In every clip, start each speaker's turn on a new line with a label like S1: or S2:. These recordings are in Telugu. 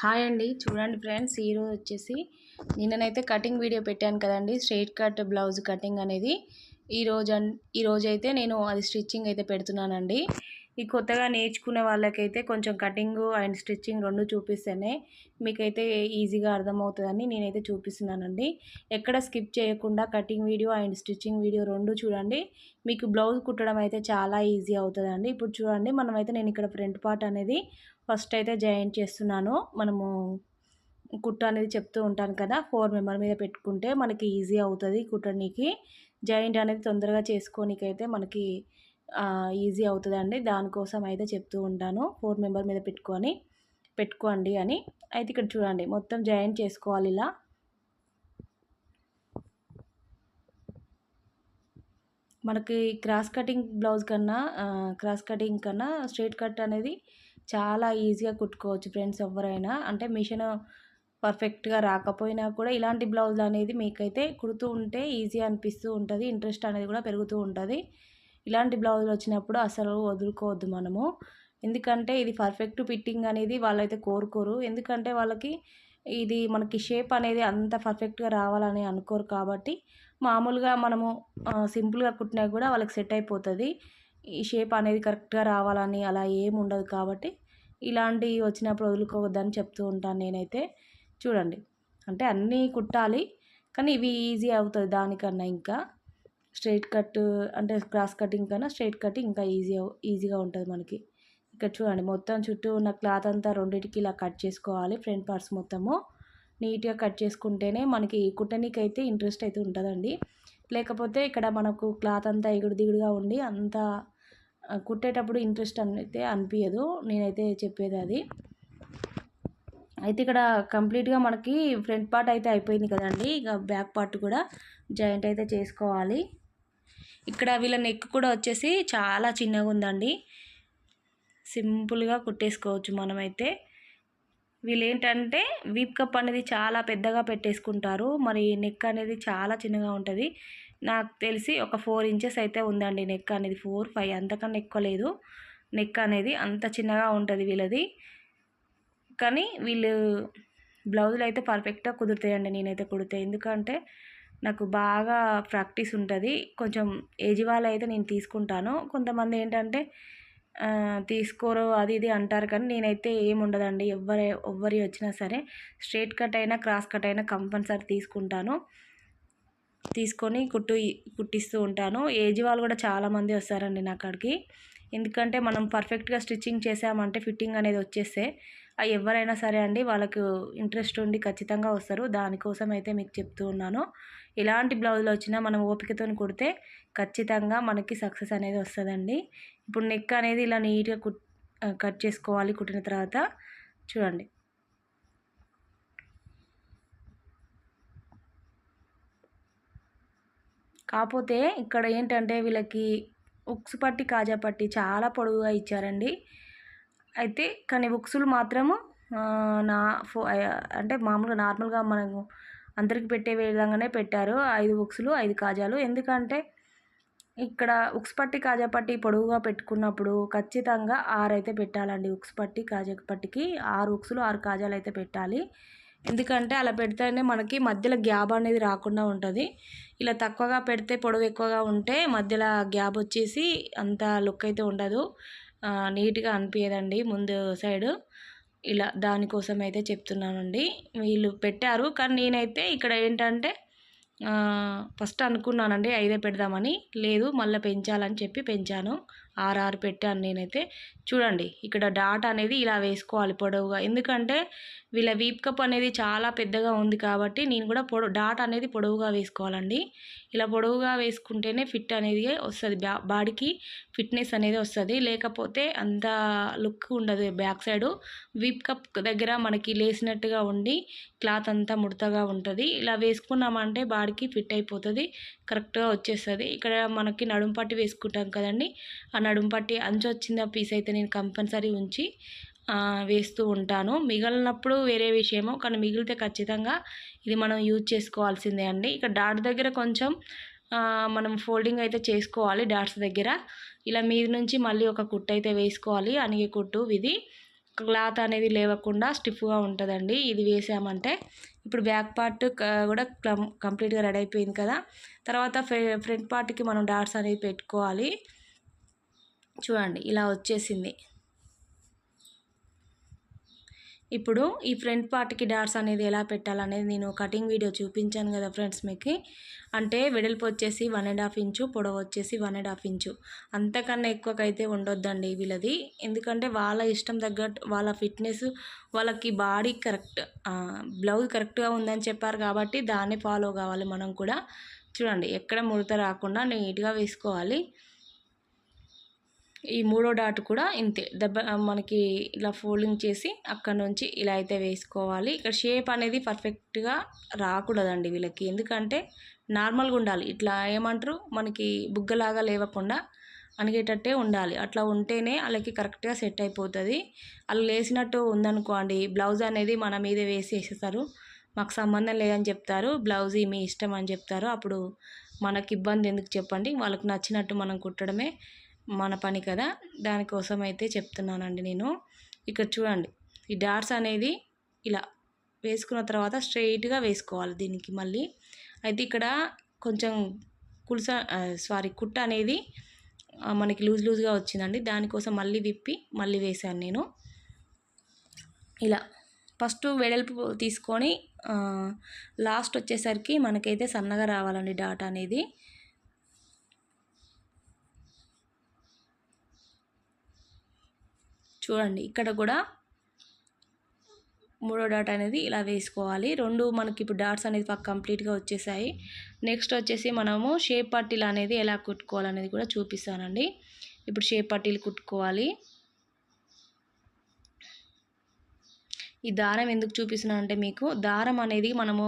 S1: హాయ్ అండి. చూడండి ఫ్రెండ్స్ ఈరోజు వచ్చేసి నిన్ననైతే కటింగ్ వీడియో పెట్టాను కదండి. స్ట్రైట్ కట్ బ్లౌజ్ కటింగ్ అనేది. ఈరోజు ఈరోజు అయితే నేను అది స్టిచ్చింగ్ అయితే పెడుతున్నానండి. ఈ కొత్తగా నేర్చుకునే వాళ్ళకైతే కొంచెం కటింగ్ అండ్ స్టిచ్చింగ్ రెండు చూపిస్తేనే మీకైతే ఈజీగా అర్థమవుతుందని నేనైతే చూపిస్తున్నానండి. ఎక్కడ స్కిప్ చేయకుండా cutting video and stitching video రెండు చూడండి. మీకు బ్లౌజ్ కుట్టడం అయితే చాలా ఈజీ అవుతుందండి. ఇప్పుడు చూడండి మనమైతే నేను ఇక్కడ ఫ్రంట్ పార్ట్ అనేది ఫస్ట్ అయితే జాయింట్ చేస్తున్నాను. మనము కుట్ట అనేది చెప్తూ ఉంటాను కదా ఫోర్ మెంబర్ మీద పెట్టుకుంటే మనకి ఈజీ అవుతుంది కుట్టడానికి జాయింట్ అనేది తొందరగా చేసుకోనికైతే మనకి ఈజీ అవుతుందండి. దానికోసం అయితే చెప్తూ ఉంటాను. ఫోర్ మెంబర్ మీద పెట్టుకొని పెట్టుకోండి అని. అయితే ఇక్కడ చూడండి మొత్తం జాయిన్ చేసుకోవాలి ఇలా. మనకి క్రాస్ కటింగ్ బ్లౌజ్ కన్నా క్రాస్ కటింగ్ కన్నా స్ట్రైట్ కట్ అనేది చాలా ఈజీగా కుట్టుకోవచ్చు ఫ్రెండ్స్ ఎవరైనా. అంటే మిషన్ పర్ఫెక్ట్గా రాకపోయినా కూడా ఇలాంటి బ్లౌజ్ అనేది మీకైతే కుడుతూ ఉంటే ఈజీ అనిపిస్తూ ఉంటుంది. ఇంట్రెస్ట్ అనేది కూడా పెరుగుతూ ఉంటుంది. ఇలాంటి బ్లౌజులు వచ్చినప్పుడు అసలు వదులుకోవద్దు మనము. ఎందుకంటే ఇది పర్ఫెక్ట్ ఫిట్టింగ్ అనేది వాళ్ళైతే కోరుకోరు. ఎందుకంటే వాళ్ళకి ఇది మనకి షేప్ అనేది అంత పర్ఫెక్ట్గా రావాలని అనుకోరు కాబట్టి మామూలుగా మనము సింపుల్గా కుట్టినా కూడా వాళ్ళకి సెట్ అయిపోతుంది. ఈ షేప్ అనేది కరెక్ట్గా రావాలని అలా ఏమి ఉండదు కాబట్టి ఇలాంటివి వచ్చినప్పుడు వదులుకోవద్దని చెప్తూ ఉంటాను నేనైతే. చూడండి. అంటే అన్నీ కుట్టాలి. కానీ ఇవి ఈజీ అవుతుంది దానికన్నా ఇంకా. స్ట్రైట్ కట్ అంటే క్రాస్ కటింగ్ కన్నా స్ట్రైట్ కట్ ఇంకా ఈజీ ఈజీగా ఉంటుంది మనకి. ఇక్కడ చూడండి మొత్తం చుట్టూ ఉన్న క్లాత్ అంతా రెండింటికి ఇలా కట్ చేసుకోవాలి ఫ్రంట్ పార్ట్స్ మొత్తము. నీట్గా కట్ చేసుకుంటేనే మనకి కుట్టనీకైతే ఇంట్రెస్ట్ అయితే ఉంటుందండి. లేకపోతే ఇక్కడ మనకు క్లాత్ అంతా ఎగుడు దిగుడుగా ఉండి అంత కుట్టేటప్పుడు ఇంట్రెస్ట్ అయితే అనిపించదు నేనైతే చెప్పేది అది. అయితే ఇక్కడ కంప్లీట్గా మనకి ఫ్రంట్ పార్ట్ అయితే అయిపోయింది కదండి. ఇక బ్యాక్ పార్ట్ కూడా జాయింట్ అయితే చేసుకోవాలి. ఇక్కడ వీళ్ళ నెక్ కూడా వచ్చేసి చాలా చిన్నగా ఉందండి సింపుల్గా కుట్టేసుకోవచ్చు మనమైతే. వీళ్ళు ఏంటంటే వీప్ కప్ అనేది చాలా పెద్దగా పెట్టేసుకుంటారు. మరి నెక్ అనేది చాలా చిన్నగా ఉంటుంది. నాకు తెలిసి ఒక ఫోర్ ఇంచెస్ అయితే ఉందండి నెక్ అనేది. ఫోర్ ఫైవ్ అంతకన్నా ఎక్కువ లేదు. నెక్ అనేది అంత చిన్నగా ఉంటుంది వీళ్ళది. కానీ వీళ్ళు బ్లౌజులు అయితే పర్ఫెక్ట్గా కుదురుతాయండి నేనైతే కుడితే. ఎందుకంటే నాకు బాగా ప్రాక్టీస్ ఉంటుంది. కొంచెం ఏజ్ వాళ్ళు అయితే నేను తీసుకుంటాను. కొంతమంది ఏంటంటే తీసుకోరు అది ఇది అంటారు కానీ నేనైతే ఏముండదండి. ఎవరి ఎవ్వరి వచ్చినా సరే స్ట్రేట్ కట్ అయినా క్రాస్ కట్ అయినా కంపల్సరీ తీసుకుంటాను. తీసుకొని కుట్టు కుట్టిస్తూ ఉంటాను. ఏజ్ వాళ్ళు కూడా చాలామంది వస్తారండి నా అక్కడికి ఎందుకంటే మనం పర్ఫెక్ట్గా స్టిచ్చింగ్ చేసామంటే ఫిట్టింగ్ అనేది వచ్చేస్తే అవి ఎవరైనా సరే అండి వాళ్ళకు ఇంట్రెస్ట్ ఉండి ఖచ్చితంగా వస్తారు. దానికోసం అయితే మీకు చెప్తూ ఉన్నాను. ఎలాంటి బ్లౌజులు వచ్చినా మనం ఓపికతో కుడితే ఖచ్చితంగా మనకి సక్సెస్ అనేది వస్తుందండి. ఇప్పుడు నెక్ అనేది ఇలా నీట్గా కుట్ కట్ చేసుకోవాలి కుట్టిన తర్వాత చూడండి. కాకపోతే ఇక్కడ ఏంటంటే వీళ్ళకి ఉక్స్ పట్టి కాజా పట్టి చాలా పొడవుగా ఇచ్చారండి. అయితే కానీ ఉక్సులు మాత్రము నా ఫో అంటే మామూలుగా నార్మల్గా మనము అందరికి పెట్టే విధంగానే పెట్టారు. ఐదు ఉక్సులు ఐదు కాజాలు. ఎందుకంటే ఇక్కడ ఉక్స్ పట్టి కాజా పట్టి పొడవుగా పెట్టుకున్నప్పుడు ఖచ్చితంగా ఆరు అయితే పెట్టాలండి ఉక్స్ పట్టి కాజా పట్టికి. ఆరు ఉక్సులు ఆరు కాజాలు అయితే పెట్టాలి. ఎందుకంటే అలా పెడితేనే మనకి మధ్యలో గ్యాబ్ అనేది రాకుండా ఉంటుంది. ఇలా తక్కువగా పెడితే పొడవు ఎక్కువగా ఉంటే మధ్యలో గ్యాబ్ వచ్చేసి అంత లుక్ అయితే ఉండదు. నీట్గా అనిపించదండి ముందు సైడు. ఇలా దానికోసం అయితే చెప్తున్నానండి. వీళ్ళు పెట్టారు. కానీ నేనైతే ఇక్కడ ఏంటంటే ఫస్ట్ అనుకున్నానండి ఐదే పెడదామని. లేదు మళ్ళీ పెంచాలని చెప్పి పెంచాను. ఆర్ఆర్ పెట్టాను నేనైతే చూడండి ఇక్కడ డాట్ అనేది ఇలా వేసుకోవాలి పొడవుగా. ఎందుకంటే వీళ్ళ వీప్ కప్ అనేది చాలా పెద్దగా ఉంది కాబట్టి నేను కూడా పొడవు డాట్ అనేది పొడవుగా వేసుకోవాలండి. ఇలా పొడవుగా వేసుకుంటేనే ఫిట్ అనేది వస్తుంది బాడీకి ఫిట్నెస్ అనేది వస్తుంది. లేకపోతే అంత లుక్ ఉండదు బ్యాక్ సైడ్. వీప్ కప్ దగ్గర మనకి లేసినట్టుగా ఉండి క్లాత్ అంతా ముడతగా ఉంటుంది. ఇలా వేసుకున్నామంటే బాడీకి ఫిట్ అయిపోతుంది కరెక్ట్గా వచ్చేస్తుంది. ఇక్కడ మనకి నడుంపట్టి వేసుకుంటాం కదండి ఆ నడుము పట్టి అంచు వచ్చిన పీస్ అయితే నేను కంపల్సరీ ఉంచి వేస్తూ ఉంటాను. మిగిలినప్పుడు వేరే విషయము కానీ మిగిలితే ఖచ్చితంగా ఇది మనం యూజ్ చేసుకోవాల్సిందే అండి. ఇక డాట్ దగ్గర కొంచెం మనం ఫోల్డింగ్ అయితే చేసుకోవాలి డాట్స్ దగ్గర. ఇలా మీద నుంచి మళ్ళీ ఒక కుట్టు అయితే వేసుకోవాలి. అనిగే కుట్టు ఇది. క్లాత్ అనేది లేవకుండా స్టిఫ్గా ఉంటుందండి. ఇది వేసామంటే ఇప్పుడు బ్యాక్ పార్ట్ కూడా కంప్లీట్గా రెడీ అయిపోయింది కదా. తర్వాత ఫ్రంట్ పార్ట్కి మనం డాట్స్ అనేది పెట్టుకోవాలి. చూడండి ఇలా వచ్చేసింది. ఇప్పుడు ఈ ఫ్రంట్ పార్ట్కి డాట్స్ అనేది ఎలా పెట్టాలనేది నేను కటింగ్ వీడియో చూపించాను కదా ఫ్రెండ్స్ మీకు. అంటే వెడల్పు వచ్చేసి వన్ అండ్ హాఫ్ ఇంచు పొడవు వచ్చేసి వన్ అండ్ హాఫ్ ఇంచు. అంతకన్నా ఎక్కువకైతే ఉండొద్దండి వీళ్ళది. ఎందుకంటే వాళ్ళ ఇష్టం తగ్గట్టు వాళ్ళ ఫిట్నెస్ వాళ్ళకి బాడీ కరెక్ట్ బ్లౌజ్ కరెక్ట్గా ఉందని చెప్పారు కాబట్టి దాన్ని ఫాలో కావాలి మనం కూడా. చూడండి ఎక్కడ ముడత రాకుండా నీట్గా వేసుకోవాలి. ఈ మూడో డాట్ కూడా ఇంతే. దెబ్బ మనకి ఇలా ఫోల్డింగ్ చేసి అక్కడ నుంచి ఇలా అయితే వేసుకోవాలి. ఇక్కడ షేప్ అనేది పర్ఫెక్ట్గా రాకూడదండి వీళ్ళకి. ఎందుకంటే నార్మల్గా ఉండాలి. ఇట్లా ఏమంటారు? మనకి బుగ్గలాగా లేవకుండా అనిగేటట్టే ఉండాలి. అట్లా ఉంటేనే వాళ్ళకి కరెక్ట్గా సెట్ అయిపోతుంది. వాళ్ళు లేసినట్టు ఉందనుకోండి బ్లౌజ్ అనేది మన మీదే వేసి వేసేస్తారు మాకు సంబంధం లేదని చెప్తారు. బ్లౌజ్ మీ ఇష్టం అని చెప్తారు. అప్పుడు మనకి ఇబ్బంది ఎందుకు చెప్పండి? వాళ్ళకి నచ్చినట్టు మనం కుట్టడమే మన పని కదా. దానికోసం అయితే చెప్తున్నానండి నేను. ఇక్కడ చూడండి. ఈ డాట్స్ అనేది ఇలా వేసుకున్న తర్వాత స్ట్రైట్గా వేసుకోవాలి దీనికి మళ్ళీ. అయితే ఇక్కడ కొంచెం కుల్స సారీ కుట్ట అనేది మనకి లూజ్ లూజ్గా వచ్చిందండి. దానికోసం మళ్ళీ విప్పి మళ్ళీ వేసాను నేను. ఇలా ఫస్ట్ వెడల్పు తీసుకొని లాస్ట్ వచ్చేసరికి మనకైతే సన్నగా రావాలండి డాట్ అనేది. చూడండి ఇక్కడ కూడా మూడో డాట్ అనేది ఇలా వేసుకోవాలి. రెండు మనకి ఇప్పుడు డాట్స్ అనేది పక్క కంప్లీట్గా వచ్చేసాయి. నెక్స్ట్ వచ్చేసి మనము షేప్ పట్టీలు అనేది ఎలా కుట్టుకోవాలనేది కూడా చూపిస్తానండి. ఇప్పుడు షేప్ పట్టీలు కుట్టుకోవాలి. ఈ దారం ఎందుకు చూపిస్తున్నాను అంటే మీకు దారం అనేది మనము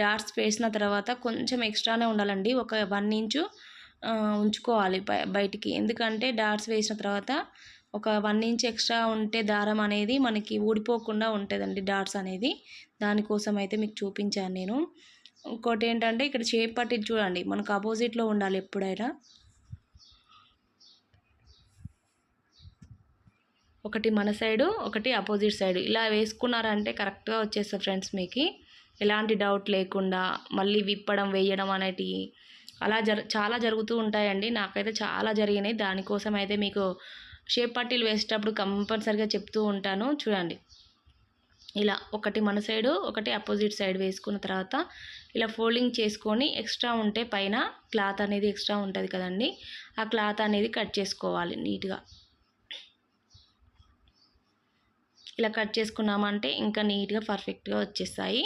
S1: డాట్స్ వేసిన తర్వాత కొంచెం ఎక్స్ట్రానే ఉండాలండి. ఒక వన్ ఇంచు ఉంచుకోవాలి బయటికి. ఎందుకంటే డాట్స్ వేసిన తర్వాత ఒక వన్ ఇంచ్ ఎక్స్ట్రా ఉంటే దారం అనేది మనకి ఊడిపోకుండా ఉంటుందండి డాట్స్ అనేది. దానికోసం అయితే మీకు చూపించాను నేను. ఇంకోటి ఏంటంటే ఇక్కడ షేప్ పట్టి చూడండి మనకు అపోజిట్లో ఉండాలి ఎప్పుడైనా. ఒకటి మన సైడు ఒకటి అపోజిట్ సైడ్. ఇలా వేసుకున్నారంటే కరెక్ట్గా వచ్చేస్తుంది ఫ్రెండ్స్ మీకు. ఎలాంటి డౌట్ లేకుండా మళ్ళీ విప్పడం వేయడం అనేటివి అలా జర చాలా జరుగుతూ ఉంటాయండి. నాకైతే చాలా జరిగినాయి. దానికోసం అయితే మీకు షేప్ పట్టీలు వేసేటప్పుడు కంపల్సరిగా చెప్తూ ఉంటాను. చూడండి. ఇలా ఒకటి మన సైడు ఒకటి అపోజిట్ సైడ్ వేసుకున్న తర్వాత ఇలా ఫోల్డింగ్ చేసుకొని ఎక్స్ట్రా ఉంటే పైన క్లాత్ అనేది ఎక్స్ట్రా ఉంటుంది కదండి. ఆ క్లాత్ అనేది కట్ చేసుకోవాలి నీట్గా. ఇలా కట్ చేసుకున్నామంటే ఇంకా నీట్గా పర్ఫెక్ట్గా వచ్చేస్తాయి.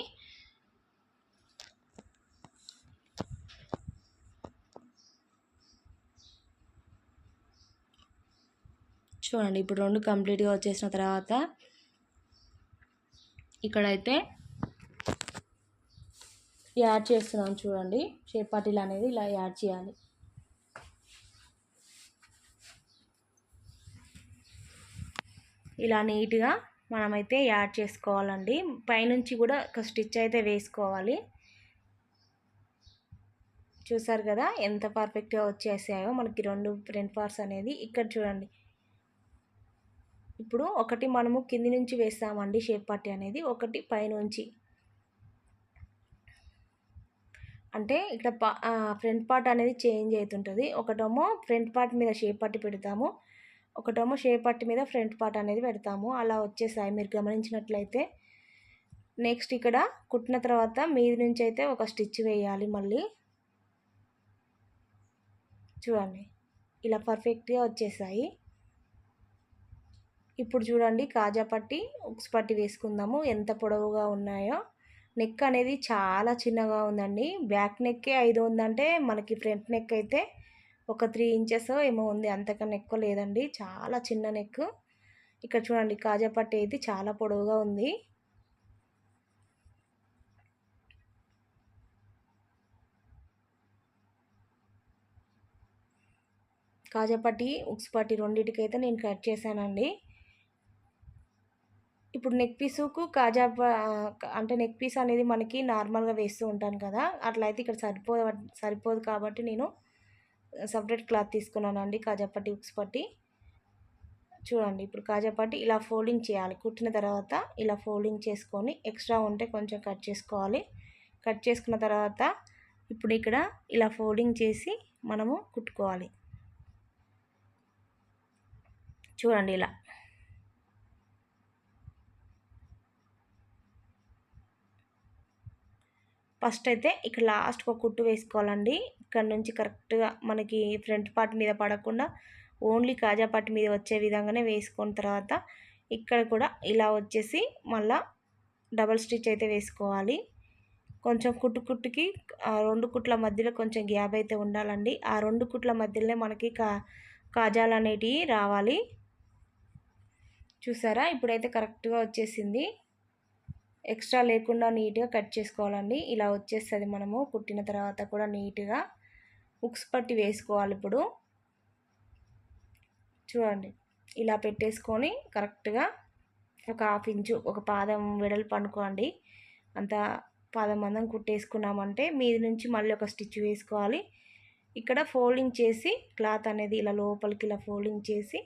S1: చూడండి. ఇప్పుడు రెండు కంప్లీట్గా వచ్చేసిన తర్వాత ఇక్కడైతే యాడ్ చేస్తున్నాను చూడండి. చేపాటీలు అనేది ఇలా యాడ్ చేయాలి. ఇలా నీట్గా మనమైతే యాడ్ చేసుకోవాలండి. పైనుంచి కూడా ఒక స్టిచ్ అయితే వేసుకోవాలి. చూసారు కదా ఎంత పర్ఫెక్ట్గా వచ్చేసాయో మనకి రెండు ఫ్రంట్ పార్ట్స్ అనేది. ఇక్కడ చూడండి. ఇప్పుడు ఒకటి మనము కింది నుంచి వేస్తామండి షేప్ పట్టి అనేది ఒకటి పైనుంచి. అంటే ఇక్కడ ఫ్రంట్ పార్ట్ అనేది చేంజ్ అవుతుంటుంది ఒకటేమో ఫ్రంట్ పార్ట్ మీద షేప్ పట్టి పెడతాము. ఒకటేమో షేప్ పట్టి మీద ఫ్రంట్ పార్ట్ అనేది పెడతాము. అలా వచ్చేసాయి. మీరు గమనించినట్లయితే నెక్స్ట్ ఇక్కడ కుట్టిన తర్వాత మీది నుంచి అయితే ఒక స్టిచ్ వేయాలి మళ్ళీ. చూడండి. ఇలా పర్ఫెక్ట్గా వచ్చేసాయి. ఇప్పుడు చూడండి కాజా పట్టి ఉక్స్ పట్టి వేసుకుందాము. ఎంత పొడవుగా ఉన్నాయో. నెక్ అనేది చాలా చిన్నగా ఉందండి. బ్యాక్ నెక్కే ఐదు ఉందంటే మనకి ఫ్రంట్ నెక్ అయితే ఒక త్రీ ఇంచెస్ ఏమో ఉంది. అంతకన్నా ఎక్కువ లేదండి. చాలా చిన్న నెక్. ఇక్కడ చూడండి కాజా పట్టి అయితే చాలా పొడవుగా ఉంది. కాజాపట్టి ఉక్స్ పట్టి రెండింటికైతే నేను కట్ చేశానండి. ఇప్పుడు నెక్ పీసుకు కాజా అంటే నెక్ పీస్ అనేది మనకి నార్మల్గా వేస్తూ ఉంటాను కదా అట్లా అయితే ఇక్కడ సరిపో సరిపోదు కాబట్టి నేను సపరేట్ క్లాత్ తీసుకున్నానండి కాజాపట్టి ఉక్స్ పట్టి. చూడండి ఇప్పుడు కాజాపట్టి ఇలా ఫోల్డింగ్ చేయాలి. కుట్టిన తర్వాత ఇలా ఫోల్డింగ్ చేసుకొని ఎక్స్ట్రా ఉంటే కొంచెం కట్ చేసుకోవాలి. కట్ చేసుకున్న తర్వాత ఇప్పుడు ఇక్కడ ఇలా ఫోల్డింగ్ చేసి మనము కుట్టుకోవాలి. చూడండి ఇలా. ఫస్ట్ అయితే ఇక్కడ లాస్ట్ ఒక కుట్టు వేసుకోవాలండి. ఇక్కడ నుంచి కరెక్ట్గా మనకి ఫ్రంట్ పార్ట్ మీద పడకుండా ఓన్లీ కాజా పార్ట్ మీద వచ్చే విధంగానే వేసుకున్న తర్వాత ఇక్కడ కూడా ఇలా వచ్చేసి మళ్ళా డబల్ స్టిచ్ అయితే వేసుకోవాలి. కొంచెం కుట్టు కుట్టుకి రెండు కుట్ల మధ్యలో కొంచెం గ్యాప్ అయితే ఉండాలండి. ఆ రెండు కుట్ల మధ్యలోనే మనకి కా కాజాలు అనేటివి రావాలి. చూసారా? ఇప్పుడైతే కరెక్ట్గా వచ్చేసింది. ఎక్స్ట్రా లేకుండా నీట్గా కట్ చేసుకోవాలండి. ఇలా వచ్చేస్తుంది మనము. కుట్టిన తర్వాత కూడా నీట్గా ఉక్స్ పట్టి వేసుకోవాలి ఇప్పుడు. చూడండి. ఇలా పెట్టేసుకొని కరెక్ట్గా ఒక హాఫ్ ఇంచు ఒక పాదం వెడల్పు అనుకోండి అంత పాదం మందం కుట్టేసుకున్నామంటే మీది నుంచి మళ్ళీ ఒక స్టిచ్ వేసుకోవాలి. ఇక్కడ ఫోల్డింగ్ చేసి క్లాత్ అనేది ఇలా లోపలికి ఇలా ఫోల్డింగ్ చేసి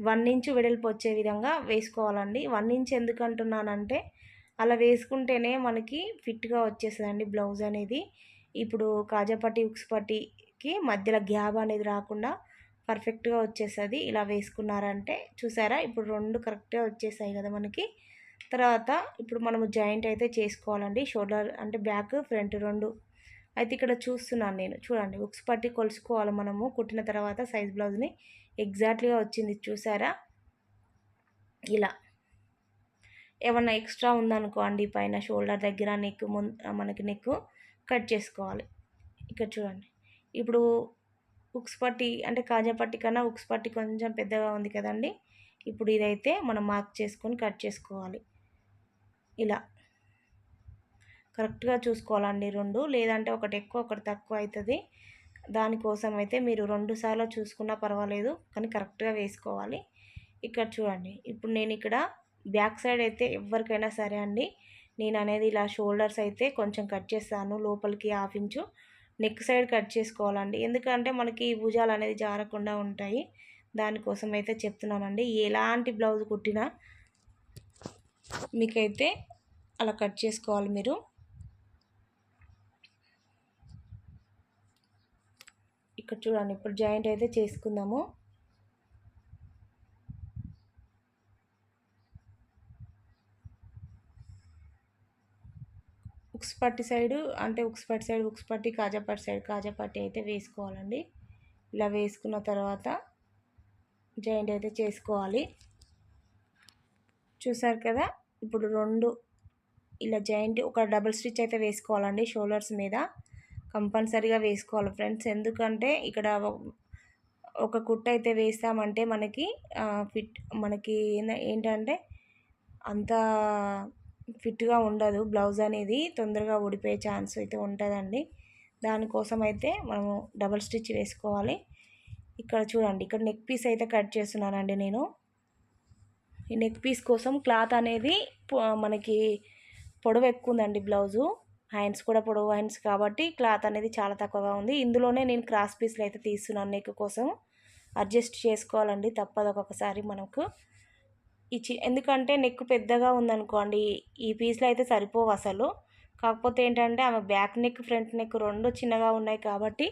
S1: వన్ ఇంచు వెడల్పు వచ్చే విధంగా వేసుకోవాలండి. వన్ ఇంచ్ ఎందుకంటున్నానంటే అలా వేసుకుంటేనే మనకి ఫిట్గా వచ్చేస్తుందండి బ్లౌజ్ అనేది. ఇప్పుడు కాజాపట్టి ఉక్స్ పట్టికి మధ్యలో గ్యాబ్ అనేది రాకుండా పర్ఫెక్ట్గా వచ్చేస్తుంది. ఇలా వేసుకున్నారంటే చూసారా? ఇప్పుడు రెండు కరెక్ట్గా వచ్చేసాయి కదా మనకి. తర్వాత ఇప్పుడు మనము జాయింట్ అయితే చేసుకోవాలండి. షోల్డర్ అంటే బ్యాక్ ఫ్రంట్ రెండు. అయితే ఇక్కడ చూస్తున్నాను నేను. చూడండి ఉక్స్ పట్టి కొలుసుకోవాలి మనము. కుట్టిన తర్వాత సైజ్ బ్లౌజ్ని ఎగ్జాక్ట్లీగా వచ్చింది చూసారా? ఇలా. ఏమన్నా ఎక్స్ట్రా ఉందనుకోండి పైన షోల్డర్ దగ్గర నెక్ మనకి నెక్ కట్ చేసుకోవాలి. ఇక్కడ చూడండి. ఇప్పుడు ఉక్స్ పట్టి అంటే కాజా పట్టి కన్నా ఉక్స్ పట్టి కొంచెం పెద్దగా ఉంది కదండి. ఇప్పుడు ఇదైతే మనం మార్క్ చేసుకొని కట్ చేసుకోవాలి. ఇలా. కరెక్ట్గా చూసుకోవాలండి రెండు. లేదంటే ఒకటి ఎక్కువ ఒకటి తక్కువ అవుతుంది దానికోసం అయితే మీరు రెండు సార్లు చూసుకున్నా పర్వాలేదు కానీ కరెక్ట్గా వేసుకోవాలి. ఇక్కడ చూడండి. ఇప్పుడు నేను ఇక్కడ బ్యాక్ సైడ్ అయితే ఎవరికైనా సరే అండి నేను అనేది ఇలా షోల్డర్స్ అయితే కొంచెం కట్ చేస్తాను లోపలికి half inch. Neck side cut చేసుకోవాలండి. ఎందుకంటే మనకి భుజాలు అనేది జారకుండా ఉంటాయి. దానికోసం అయితే చెప్తున్నానండి. ఎలాంటి బ్లౌజ్ కుట్టినా మీకైతే అలా కట్ చేసుకోవాలి మీరు. ఇక్కడ చూడండి ఇప్పుడు జాయింట్ అయితే చేసుకుందాము. ఉక్స్ పట్టి అంటే ఉక్స్ పట్టి సైడ్ ఉక్స్ పట్టి కాజాపట్టి సైడ్ కాజాపట్టి అయితే వేసుకోవాలండి. ఇలా వేసుకున్న తర్వాత జాయింట్ అయితే చేసుకోవాలి. చూసారు కదా? ఇప్పుడు రెండు ఇలా జాయింట్ ఒక డబుల్ స్టిచ్ అయితే వేసుకోవాలండి షోల్డర్స్ మీద. కంపల్సరీగా వేసుకోవాలి ఫ్రెండ్స్. ఎందుకంటే ఇక్కడ ఒక కుట్ట అయితే వేస్తామంటే మనకి ఫిట్ మనకి ఏంటంటే అంత ఫిట్గా ఉండదు. బ్లౌజ్ అనేది తొందరగా ఊడిపోయే ఛాన్స్ అయితే ఉంటుందండి. దానికోసం అయితే మనము డబల్ స్టిచ్ వేసుకోవాలి. ఇక్కడ చూడండి ఇక్కడ నెక్ పీస్ అయితే కట్ చేస్తున్నానండి నేను. ఈ నెక్ పీస్ కోసం క్లాత్ అనేది మనకి పొడవు ఎక్కువ ఉందండి బ్లౌజు. హ్యాండ్స్ కూడా పొడవు హ్యాండ్స్ కాబట్టి క్లాత్ అనేది చాలా తక్కువగా ఉంది. ఇందులోనే నేను క్రాస్ పీస్లు అయితే తీస్తున్నాను నెక్ కోసం. అడ్జస్ట్ చేసుకోవాలండి తప్పదు ఒక్కొక్కసారి మనకు. ఇచ్చి ఎందుకంటే నెక్ పెద్దగా ఉందనుకోండి ఈ పీస్లో అయితే సరిపోవు అసలు. కాకపోతే ఏంటంటే ఆమె బ్యాక్ నెక్ ఫ్రంట్ నెక్ రెండు చిన్నగా ఉన్నాయి కాబట్టి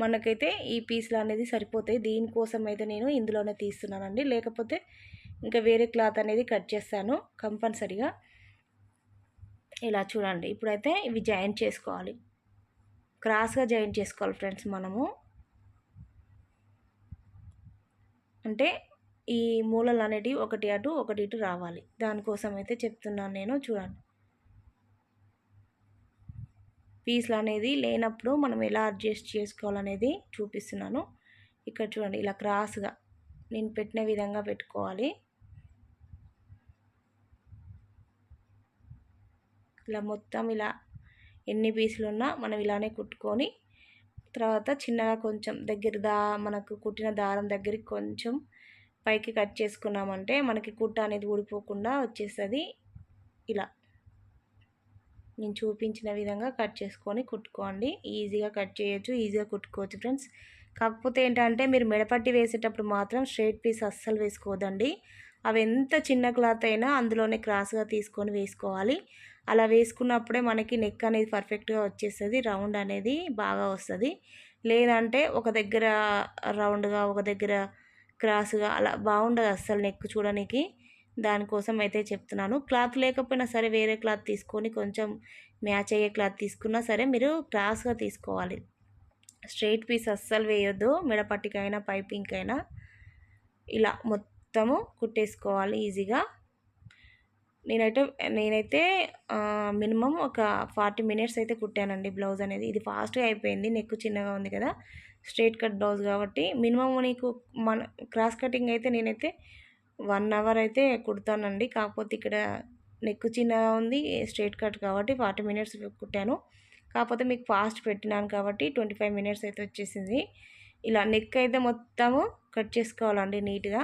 S1: మనకైతే ఈ పీస్లు అనేది సరిపోతాయి. దీనికోసం అయితే నేను ఇందులోనే తీస్తున్నానండి. లేకపోతే ఇంకా వేరే క్లాత్ అనేది కట్ చేస్తాను కంపల్సరిగా. ఇలా చూడండి. ఇప్పుడైతే ఇవి జాయింట్ చేసుకోవాలి. క్రాస్గా జాయింట్ చేసుకోవాలి ఫ్రెండ్స్ మనము. అంటే ఈ మూలలు అనేటివి ఒకటి అటు ఒకటి ఇటు రావాలి. దానికోసం అయితే చెప్తున్నాను నేను చూడండి. పీస్లు అనేది లేనప్పుడు మనం ఎలా అడ్జస్ట్ చేసుకోవాలనేది చూపిస్తున్నాను. ఇక్కడ చూడండి ఇలా క్రాస్గా నేను పెట్టిన విధంగా పెట్టుకోవాలి. ఇలా మొత్తం ఇలా ఎన్ని పీసులు ఉన్నా మనం ఇలానే కుట్టుకొని తర్వాత చిన్నగా కొంచెం దగ్గర దా మనకు కుట్టిన దారం దగ్గరికి కొంచెం పైకి కట్ చేసుకున్నామంటే మనకి కుట్ట అనేది ఊడిపోకుండా వచ్చేస్తుంది. ఇలా. నేను చూపించిన విధంగా కట్ చేసుకొని కుట్టుకోండి. ఈజీగా కట్ చేయొచ్చు ఈజీగా కుట్టుకోవచ్చు ఫ్రెండ్స్. కాకపోతే ఏంటంటే మీరు మెడపట్టి వేసేటప్పుడు మాత్రం స్ట్రైట్ పీస్ అస్సలు వేసుకోవద్దండి అవి ఎంత చిన్న క్లాత్ అయినా అందులోనే క్రాస్గా తీసుకొని వేసుకోవాలి. అలా వేసుకున్నప్పుడే మనకి నెక్ అనేది పర్ఫెక్ట్గా వచ్చేస్తుంది రౌండ్ అనేది బాగా వస్తుంది. లేదంటే ఒక దగ్గర రౌండ్గా ఒక దగ్గర క్రాస్గా అలా బాగుండదు అస్సలు నెక్ చూడడానికి దానికోసం అయితే చెప్తున్నాను. క్లాత్ లేకపోయినా సరే వేరే క్లాత్ తీసుకొని కొంచెం మ్యాచ్ అయ్యే క్లాత్ తీసుకున్నా సరే మీరు క్రాస్గా తీసుకోవాలి. స్ట్రైట్ పీస్ అస్సలు వేయొద్దు. మిడపట్టికైనా పైపింగ్కైనా ఇలా మొత్తము కుట్టేసుకోవాలి ఈజీగా. నేనైతే నేనైతే మినిమం ఒక ఫార్టీ మినిట్స్ అయితే కుట్టానండి బ్లౌజ్ అనేది. ఇది ఫాస్ట్గా అయిపోయింది. నెక్ చిన్నగా ఉంది కదా. స్ట్రేట్ కట్ బ్లౌజ్ కాబట్టి మినిమం నీకు మన క్రాస్ కటింగ్ అయితే నేనైతే వన్ అవర్ అయితే కుడతానండి. కాకపోతే ఇక్కడ నెక్ చిన్నగా ఉంది స్ట్రైట్ కట్ కాబట్టి ఫార్టీ మినిట్స్ కుట్టాను. కాకపోతే మీకు ఫాస్ట్ పెట్టినాను కాబట్టి ట్వంటీ ఫైవ్ మినిట్స్ అయితే వచ్చేసింది. ఇలా నెక్ అయితే మొత్తము కట్ చేసుకోవాలండి నీట్గా.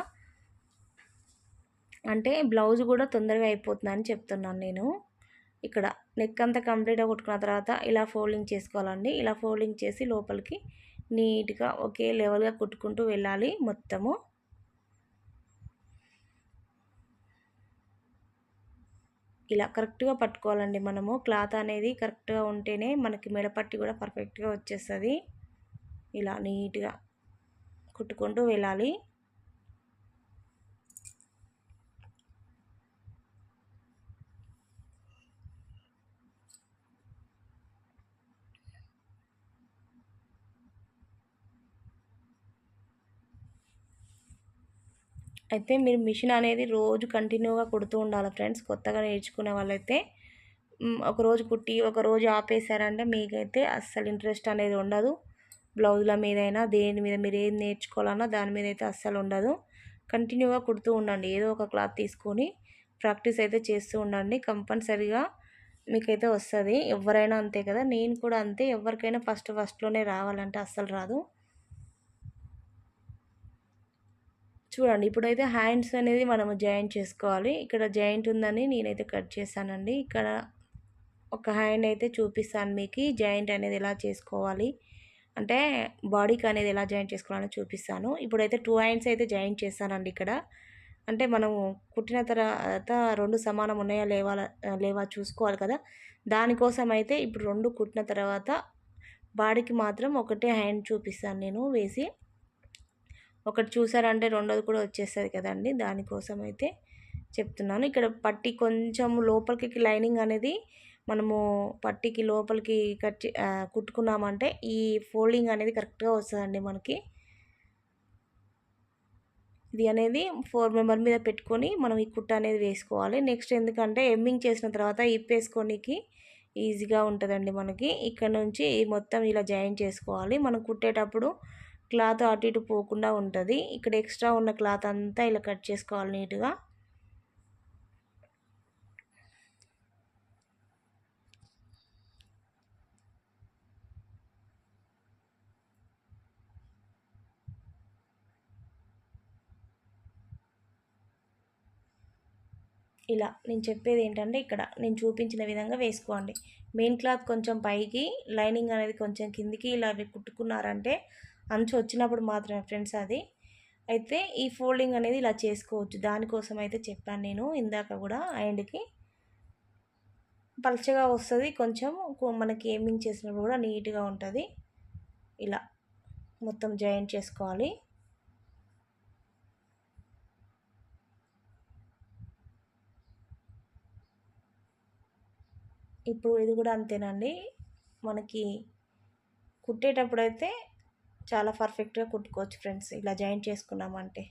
S1: అంటే బ్లౌజ్ కూడా తొందరగా అయిపోతుందని చెప్తున్నాను నేను. ఇక్కడ నెక్ అంతా కంప్లీట్గా కుట్టుకున్న తర్వాత ఇలా ఫోల్డింగ్ చేసుకోవాలండి. ఇలా ఫోల్డింగ్ చేసి లోపలికి నీట్గా ఒకే లెవెల్గా కుట్టుకుంటూ వెళ్ళాలి మొత్తము. ఇలా కరెక్ట్గా పట్టుకోవాలండి మనము. క్లాత్ అనేది కరెక్ట్గా ఉంటేనే మనకి మెడపట్టి కూడా పర్ఫెక్ట్గా వచ్చేస్తుంది. ఇలా నీట్గా కుట్టుకుంటూ వెళ్ళాలి. అయితే మీరు మిషన్ అనేది రోజు కంటిన్యూగా కుడుతూ ఉండాలి ఫ్రెండ్స్. కొత్తగా నేర్చుకునే వాళ్ళైతే ఒక రోజు కుట్టి ఒక రోజు ఆపేశారంటే మీకైతే అస్సలు ఇంట్రెస్ట్ అనేది ఉండదు. బ్లౌజుల మీదైనా దేని మీద మీరు ఏది నేర్చుకోవాలన్నా దాని మీద అయితే అస్సలు ఉండదు. కంటిన్యూగా కుడుతూ ఉండండి. ఏదో ఒక క్లాత్ తీసుకొని ప్రాక్టీస్ అయితే చేస్తూ ఉండండి. కంపల్సరీగా మీకైతే వస్తుంది. ఎవరైనా అంతే కదా. నేను కూడా అంతే. ఎవరికైనా ఫస్ట్ ఫస్ట్లోనే రావాలంటే అస్సలు రాదు. చూడండి. ఇప్పుడైతే హ్యాండ్స్ అనేది మనము జాయింట్ చేసుకోవాలి. ఇక్కడ జాయింట్ ఉందని నేనైతే కట్ చేశానండి. ఇక్కడ ఒక హ్యాండ్ అయితే చూపిస్తాను మీకు. జాయింట్ అనేది ఎలా చేసుకోవాలి? అంటే బాడీకి అనేది ఎలా జాయింట్ చేసుకోవాలని చూపిస్తాను. ఇప్పుడైతే టూ హ్యాండ్స్ అయితే జాయింట్ చేస్తానండి ఇక్కడ. అంటే మనము కుట్టిన తర్వాత రెండు సమానం ఉన్నాయా లేవా లేవా చూసుకోవాలి కదా. దానికోసం అయితే ఇప్పుడు రెండు కుట్టిన తర్వాత బాడీకి మాత్రం ఒకటే హ్యాండ్ చూపిస్తాను నేను వేసి. ఒకటి చూసారంటే రెండోది కూడా వచ్చేస్తుంది కదండి. దానికోసం అయితే చెప్తున్నాను. ఇక్కడ పట్టి కొంచెం లోపలికి లైనింగ్ అనేది మనము పట్టికి లోపలికి కట్ కుట్టుకున్నామంటే ఈ ఫోల్డింగ్ అనేది కరెక్ట్గా వస్తుందండి మనకి. ఇది అనేది ఫోర్ మెంబర్ మీద పెట్టుకొని మనం ఈ కుట్ట అనేది వేసుకోవాలి. నెక్స్ట్ ఎందుకంటే ఎమ్మింగ్ చేసిన తర్వాత ఇప్పేసుకోనికి ఈజీగా ఉంటుందండి మనకి. ఇక్కడ నుంచి మొత్తం ఇలా జాయిన్ చేసుకోవాలి. మనం కుట్టేటప్పుడు క్లాత్ అటు ఇటు పోకుండా ఉంటుంది. ఇక్కడ ఎక్స్ట్రా ఉన్న క్లాత్ అంతా ఇలా కట్ చేసుకోవాలి నీట్గా. ఇలా నేను చెప్పేది ఏంటంటే ఇక్కడ నేను చూపించిన విధంగా వేసుకోండి. మెయిన్ క్లాత్ కొంచెం పైకి లైనింగ్ అనేది కొంచెం కిందికి ఇలా కుట్టుకున్నారంటే అంచు వచ్చినప్పుడు మాత్రమే ఫ్రెండ్స్ అది. అయితే ఈ ఫోల్డింగ్ అనేది ఇలా చేసుకోవచ్చు. దానికోసం అయితే చెప్పాను నేను. ఇందాక కూడా అండ్కి పలచగా వస్తుంది. కొంచెం మనకి ఏమింగ్ చేసినప్పుడు కూడా నీట్గా ఉంటుంది. ఇలా మొత్తం జాయింట్ చేసుకోవాలి. ఇప్పుడు ఇది కూడా అంతేనండి. మనకి కుట్టేటప్పుడు అయితే చాలా పర్ఫెక్ట్గా కుట్టుకోవచ్చు ఫ్రెండ్స్ ఇలా జాయిన్ చేసుకున్నామంటే.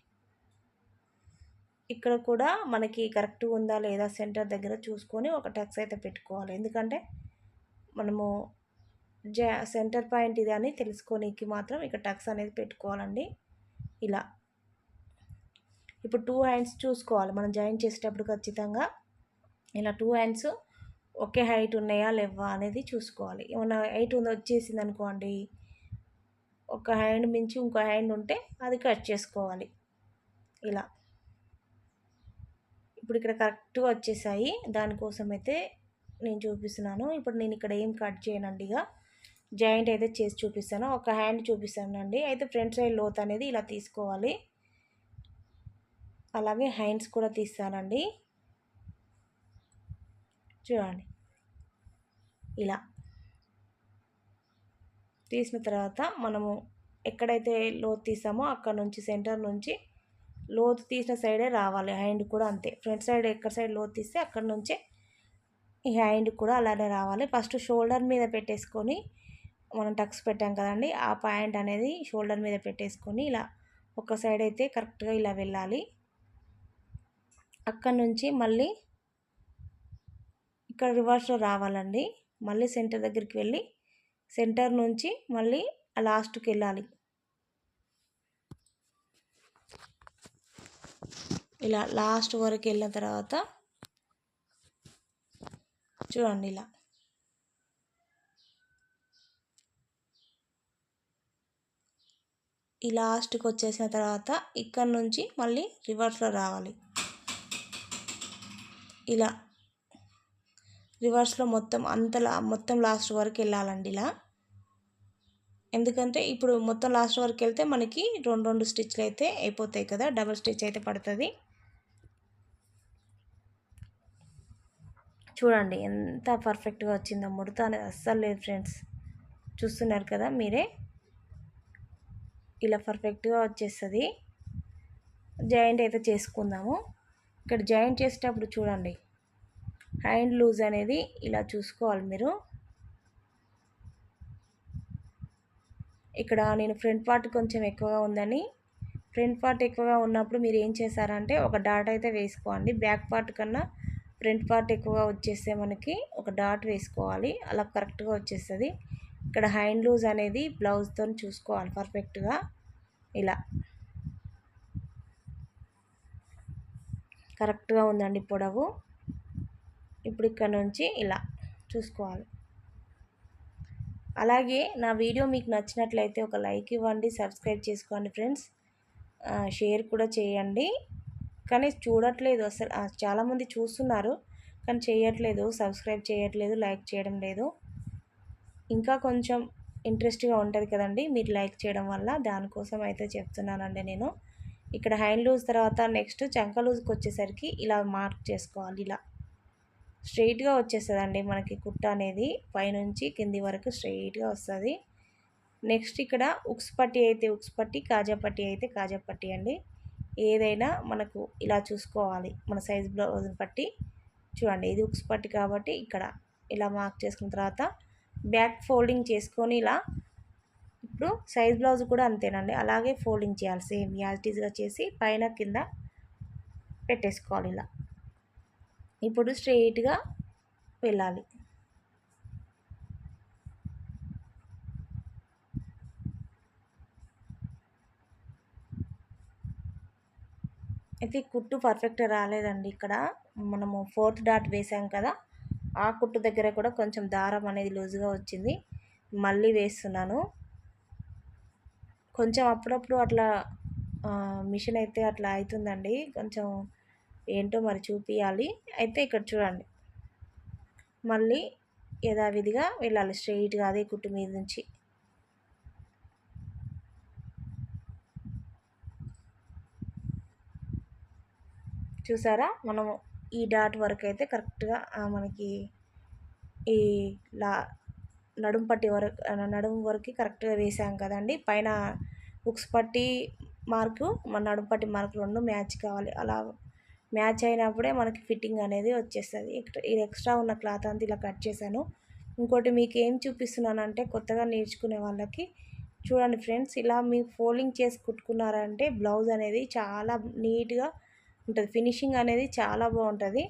S1: ఇక్కడ కూడా మనకి కరెక్ట్గా ఉందా లేదా సెంటర్ దగ్గర చూసుకొని ఒక టక్స్ అయితే పెట్టుకోవాలి. ఎందుకంటే మనము జా సెంటర్ పాయింట్ ఇది అని తెలుసుకోనికి మాత్రం ఇక్కడ టక్స్ అనేది పెట్టుకోవాలండి. ఇలా. ఇప్పుడు టూ హ్యాండ్స్ చూసుకోవాలి. మనం జాయిన్ చేసేటప్పుడు ఖచ్చితంగా ఇలా టూ హ్యాండ్స్ ఒకే హైట్ ఉన్నాయా లేవా అనేది చూసుకోవాలి. ఏమన్నా హైట్ ఉంది వచ్చేసింది అనుకోండి ఒక హ్యాండ్ మించి ఇంకో హ్యాండ్ ఉంటే అది కట్ చేసుకోవాలి. ఇలా. ఇప్పుడు ఇక్కడ కరెక్ట్గా వచ్చేసాయి. దానికోసం అయితే నేను చూపిస్తున్నాను. ఇప్పుడు నేను ఇక్కడ ఏం కట్ చేయనండి ఇక. జాయింట్ అయితే చేసి చూపిస్తాను. ఒక హ్యాండ్ చూపిస్తానండి. అయితే ఫ్రంట్ సైడ్ లోత్ అనేది ఇలా తీసుకోవాలి. అలాగే హ్యాండ్స్ కూడా తీస్తానండి. చూడండి. ఇలా. తీసిన తర్వాత మనము ఎక్కడైతే లోతు తీసామో అక్కడ నుంచి సెంటర్ నుంచి లోతు తీసిన సైడే రావాలి. హ్యాండ్ కూడా అంతే. ఫ్రంట్ సైడ్ ఎక్కడ సైడ్ లోతు తీస్తే అక్కడ నుంచే ఈ హ్యాండ్ కూడా అలానే రావాలి. ఫస్ట్ షోల్డర్ మీద పెట్టేసుకొని మనం టక్స్ పెట్టాం కదండి ఆ పాయింట్ అనేది షోల్డర్ మీద పెట్టేసుకొని ఇలా ఒక సైడ్ అయితే కరెక్ట్గా ఇలా వెళ్ళాలి. అక్కడ నుంచి మళ్ళీ ఇక్కడ రివర్స్లో రావాలండి. మళ్ళీ సెంటర్ దగ్గరికి వెళ్ళి సెంటర్ నుంచి మళ్ళీ లాస్ట్కి వెళ్ళాలి. ఇలా లాస్ట్ వరకు వెళ్ళిన తర్వాత చూడండి ఇలా. ఈ లాస్ట్కి వచ్చేసిన తర్వాత ఇక్కడ నుంచి మళ్ళీ రివర్స్లో రావాలి. ఇలా రివర్స్లో మొత్తం అంతలా మొత్తం లాస్ట్ వరకు వెళ్ళాలండి ఇలా. ఎందుకంటే ఇప్పుడు మొత్తం లాస్ట్ వరకు వెళ్తే మనకి రెండు రెండు స్టిచ్లు అయితే అయిపోతాయి కదా డబల్ స్టిచ్ అయితే పడుతుంది. చూడండి ఎంత పర్ఫెక్ట్గా వచ్చిందో ముడత అనేది అస్సలు లేదు ఫ్రెండ్స్. చూస్తున్నారు కదా మీరే? ఇలా పర్ఫెక్ట్గా వచ్చేస్తుంది. జాయింట్ అయితే చేసుకుందాము. ఇక్కడ జాయింట్ చేసేటప్పుడు చూడండి. హ్యాండ్ లూజ్ అనేది ఇలా చూసుకోవాలి మీరు. ఇక్కడ నేను ఫ్రంట్ పార్ట్ కొంచెం ఎక్కువగా ఉందని. ఫ్రంట్ పార్ట్ ఎక్కువగా ఉన్నప్పుడు మీరు ఏం చేశారంటే ఒక డాట్ అయితే వేసుకోండి. బ్యాక్ పార్ట్ కన్నా ఫ్రంట్ పార్ట్ ఎక్కువగా వచ్చేస్తే మనకి ఒక డాట్ వేసుకోవాలి. అలా కరెక్ట్గా వచ్చేస్తుంది. ఇక్కడ హ్యాండ్ లూజ్ అనేది బ్లౌజ్తో చూసుకోవాలి పర్ఫెక్ట్గా. ఇలా. కరెక్ట్గా ఉందండి పొడవు. ఇప్పుడు ఇక్కడ నుంచి ఇలా చూసుకోవాలి. అలాగే నా వీడియో మీకు నచ్చినట్లయితే ఒక లైక్ ఇవ్వండి సబ్స్క్రైబ్ చేసుకోండి ఫ్రెండ్స్. షేర్ కూడా చేయండి. కానీ చూడట్లేదు అసలు చాలామంది చూస్తున్నారు కానీ చేయట్లేదు సబ్స్క్రైబ్ చేయట్లేదు లైక్ చేయడం లేదు. ఇంకా కొంచెం ఇంట్రెస్ట్గా ఉంటుంది కదండి మీరు లైక్ చేయడం వల్ల దానికోసం అయితే చెప్తున్నానండి నేను. ఇక్కడ హ్యాండ్ లూజ్ తర్వాత నెక్స్ట్ చంక లూజ్కి వచ్చేసరికి ఇలా మార్క్ చేసుకోవాలి ఇలా. స్ట్రైట్గా వచ్చేస్తుందండి మనకి కుట్ట అనేది. పైనుంచి కింది వరకు స్ట్రైట్గా వస్తుంది. నెక్స్ట్ ఇక్కడ ఉక్స్ పట్టి అయితే ఉక్స్ పట్టి కాజా పట్టి అయితే కాజా పట్టి అండి. ఏదైనా మనకు ఇలా చూసుకోవాలి. మన సైజ్ బ్లౌజ్ని పట్టి. చూడండి ఇది ఉక్స్ పట్టి కాబట్టి ఇక్కడ ఇలా మార్క్ చేసుకున్న తర్వాత బ్యాక్ ఫోల్డింగ్ చేసుకొని ఇలా ఇప్పుడు సైజ్ బ్లౌజ్ కూడా అంతేనండి. అలాగే ఫోల్డింగ్ చేయాలి. సేమ్ యాజిటీస్గా చేసి పైన కింద పెట్టేసుకోవాలి ఇలా. ఇప్పుడు స్ట్రెయిట్గా వెళ్ళాలి. అయితే కుట్టు పర్ఫెక్ట్ రాలేదండి ఇక్కడ. మనము ఫోర్త్ డాట్ వేసాం కదా ఆ కుట్టు దగ్గర కూడా కొంచెం దారం అనేది లూజ్గా వచ్చింది. మళ్ళీ వేస్తున్నాను. కొంచెం అప్పుడప్పుడు అట్లా మిషన్ అయితే అట్లా అవుతుందండి. కొంచెం ఏంటో మరి చూపించాలి అయితే ఇక్కడ చూడండి. మళ్ళీ యథావిధిగా వెళ్ళాలి. స్ట్రెయిట్గా అదే కుట్టు మీద నుంచి. చూసారా? మనము ఈ డాట్ వరకు అయితే కరెక్ట్గా మనకి ఈ లా నడుం పట్టి వరకు నడుము వరకు కరెక్ట్గా వేసాం కదండి. పైన బుక్స్ పట్టి మార్కు మన నడుము పట్టి మార్కు రెండు మ్యాచ్ కావాలి. అలా మ్యాచ్ అయినప్పుడే మనకి ఫిట్టింగ్ అనేది వచ్చేస్తుంది. ఇది ఎక్స్ట్రా ఉన్న క్లాత్ అంతా ఇలా కట్ చేశాను. ఇంకోటి మీకు ఏం చూపిస్తున్నానంటే కొత్తగా నేర్చుకునే వాళ్ళకి చూడండి ఫ్రెండ్స్ ఇలా మీ ఫోల్డింగ్ చేసి కుట్టుకున్నారంటే బ్లౌజ్ అనేది చాలా నీట్గా ఉంటుంది. ఫినిషింగ్ అనేది చాలా బాగుంటుంది.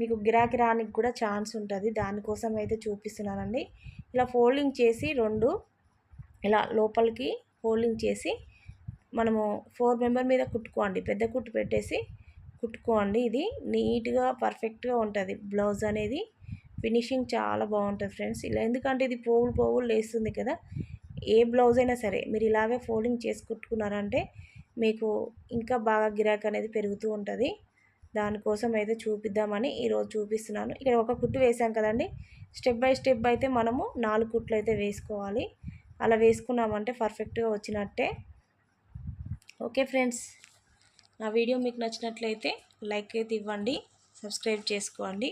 S1: మీకు గిరాకీ రానికి కూడా ఛాన్స్ ఉంటుంది. దానికోసం అయితే చూపిస్తున్నానండి. ఇలా ఫోల్డింగ్ చేసి రెండు ఇలా లోపలికి ఫోల్డింగ్ చేసి మనము ఫోర్ మెంబర్ మీద కుట్టుకోండి. పెద్ద కుట్టు పెట్టేసి కుట్టుకోండి. ఇది నీట్గా పర్ఫెక్ట్గా ఉంటుంది. బ్లౌజ్ అనేది ఫినిషింగ్ చాలా బాగుంటుంది ఫ్రెండ్స్. ఇలా ఎందుకంటే ఇది పోగులు పోగులు లేస్తుంది కదా. ఏ బ్లౌజ్ అయినా సరే మీరు ఇలాగే ఫోల్డింగ్ చేసి కుట్టుకున్నారంటే మీకు ఇంకా బాగా గిరాక్ అనేది పెరుగుతూ ఉంటుంది. దానికోసం అయితే చూపిద్దామని ఈరోజు చూపిస్తున్నాను. ఇక్కడ ఒక కుట్టు వేసాం కదండి. స్టెప్ బై స్టెప్ అయితే మనము నాలుగు కుట్లు అయితే వేసుకోవాలి. అలా వేసుకున్నామంటే పర్ఫెక్ట్గా వచ్చినట్టే. Okay friends. నా వీడియో మీకు నచ్చినట్లయితే లైక్ అయితే ఇవ్వండి సబ్స్క్రైబ్ చేసుకోండి.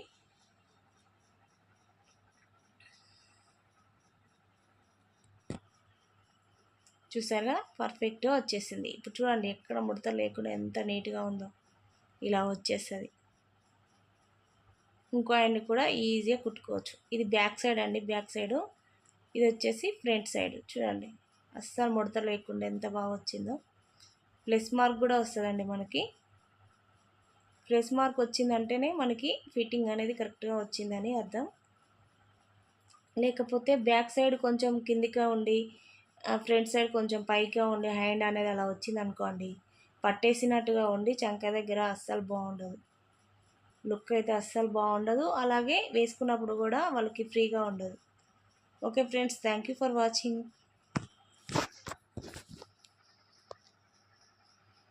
S1: చూసారా? పర్ఫెక్ట్గా వచ్చేసింది. ఇప్పుడు చూడండి ఎక్కడ ముడత లేకుండా ఎంత నీట్గా ఉందో ఇలా వచ్చేస్తుంది. ఇంకో ఆయన్ని కూడా ఈజీగా కుట్టుకోవచ్చు. ఇది బ్యాక్ సైడ్ అండి బ్యాక్ సైడు. ఇది వచ్చేసి ఫ్రంట్ సైడ్. చూడండి అస్సలు ముడత లేకుండా ఎంత బాగా వచ్చిందో. ప్లస్ మార్క్ కూడా వస్తుందండి మనకి. ప్లస్ మార్క్ వచ్చిందంటేనే మనకి ఫిట్టింగ్ అనేది కరెక్ట్గా వచ్చిందని అర్థం. లేకపోతే బ్యాక్ సైడ్ కొంచెం కిందిగా ఉండి ఫ్రంట్ సైడ్ కొంచెం పైగా ఉండి హ్యాండ్ అనేది అలా వచ్చింది అనుకోండి పట్టేసినట్టుగా ఉండి చంక దగ్గర అస్సలు బాగుండదు. లుక్ అయితే అస్సలు బాగుండదు. అలాగే వేసుకున్నప్పుడు కూడా వాళ్ళకి ఫ్రీగా ఉండదు. Okay friends thank you for watching.